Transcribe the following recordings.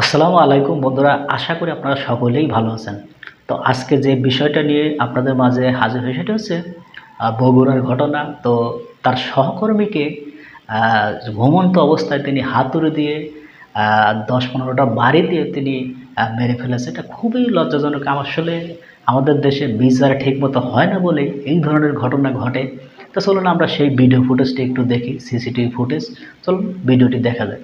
আসসালামু আলাইকুম বন্ধুরা, আশা করি আপনারা সকলেই ভালো আছেন। তো আজকে যে বিষয়টা নিয়ে আপনাদের মাঝে হাজির হয়ে সেটা হচ্ছে বগুড়ার ঘটনা। তো তার সহকর্মীকে ঘুমন্ত অবস্থায় তিনি হাতুড়ি দিয়ে দশ পনেরোটা বাড়ি দিয়ে তিনি মেরে ফেলেছে। এটা খুবই লজ্জাজনক। আসলে আমাদের দেশে বিচার ঠিকমতো হয় না বলেই এই ধরনের ঘটনা ঘটে। তো চলুন আমরা সেই ভিডিও ফুটেজটি একটু দেখি, সিসিটিভি ফুটেজ। চলুন ভিডিওটি দেখা যাক।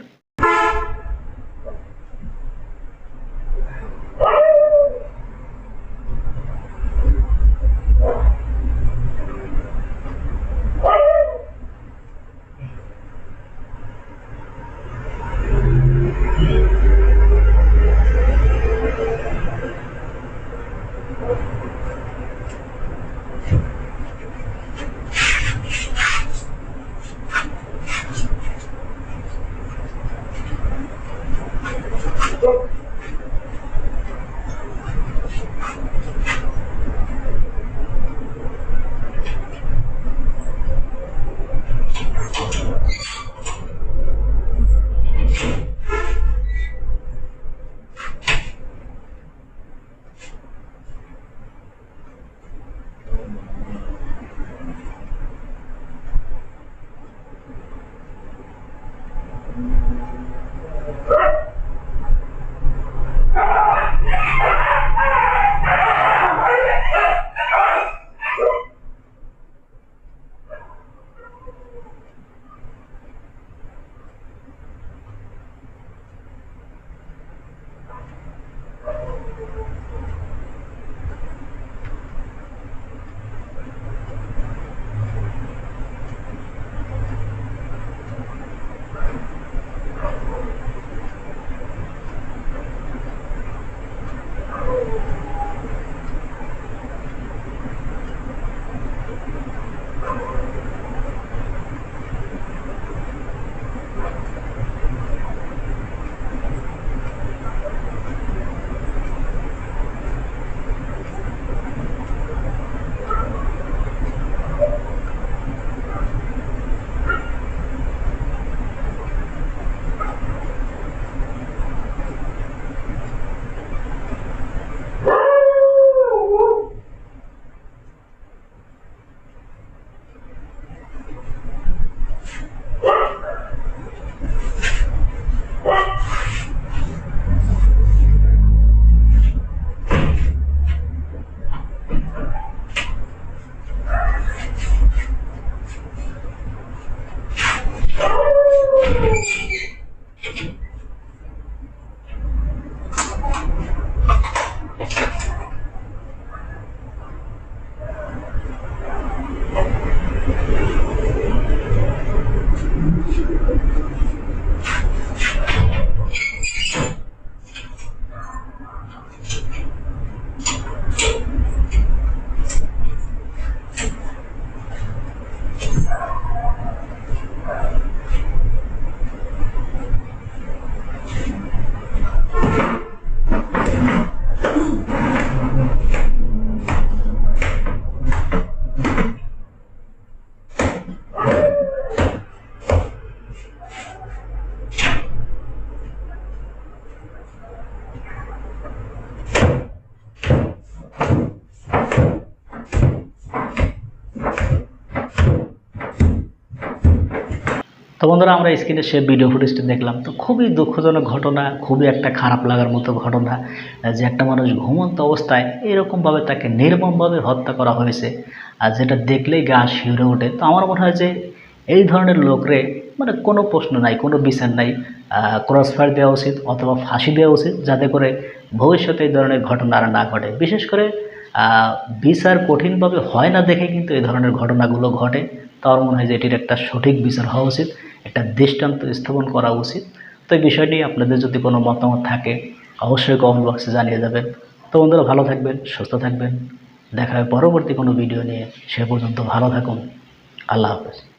তো বন্ধুরা, আমরা স্ক্রিনে সে ভিডিও ফুটেজটি দেখলাম। তো খুবই দুঃখজনক ঘটনা, খুবই একটা খারাপ লাগার মতো ঘটনা যে একটা মানুষ ঘুমন্ত অবস্থায় এরকমভাবে তাকে নির্মমভাবে হত্যা করা হয়েছে, আর যেটা দেখলেই গা শিউরে ওঠে। তো আমার মনে হয় যে এই ধরনের লোকরে মানে কোনো প্রশ্ন নাই, কোনো বিচার নাই ক্রস ফায়ার দেওয়া উচিত অথবা ফাঁসি দেওয়া উচিত, যাতে করে ভবিষ্যতে এই ধরনের ঘটনা আর না ঘটে। বিশেষ করে বিচার কঠিনভাবে হয় না দেখে কিন্তু এই ধরনের ঘটনাগুলো ঘটে। তো আমার মনে হয় যে এটির একটা সঠিক বিচার হওয়া উচিত। একটা দৃষ্টান্ত স্থাপন করা উচিত। তো এই বিষয়টি আপনাদের যদি কোনো মতামত থাকে, অবশ্যই কমেন্ট বক্সে জানিয়ে যাবেন। তো বন্ধুরা, ভালো থাকবেন, সুস্থ থাকবেন। দেখা হবে পরবর্তী কোনো ভিডিও নিয়ে। সে পর্যন্ত ভালো থাকুন। আল্লাহ হাফেজ।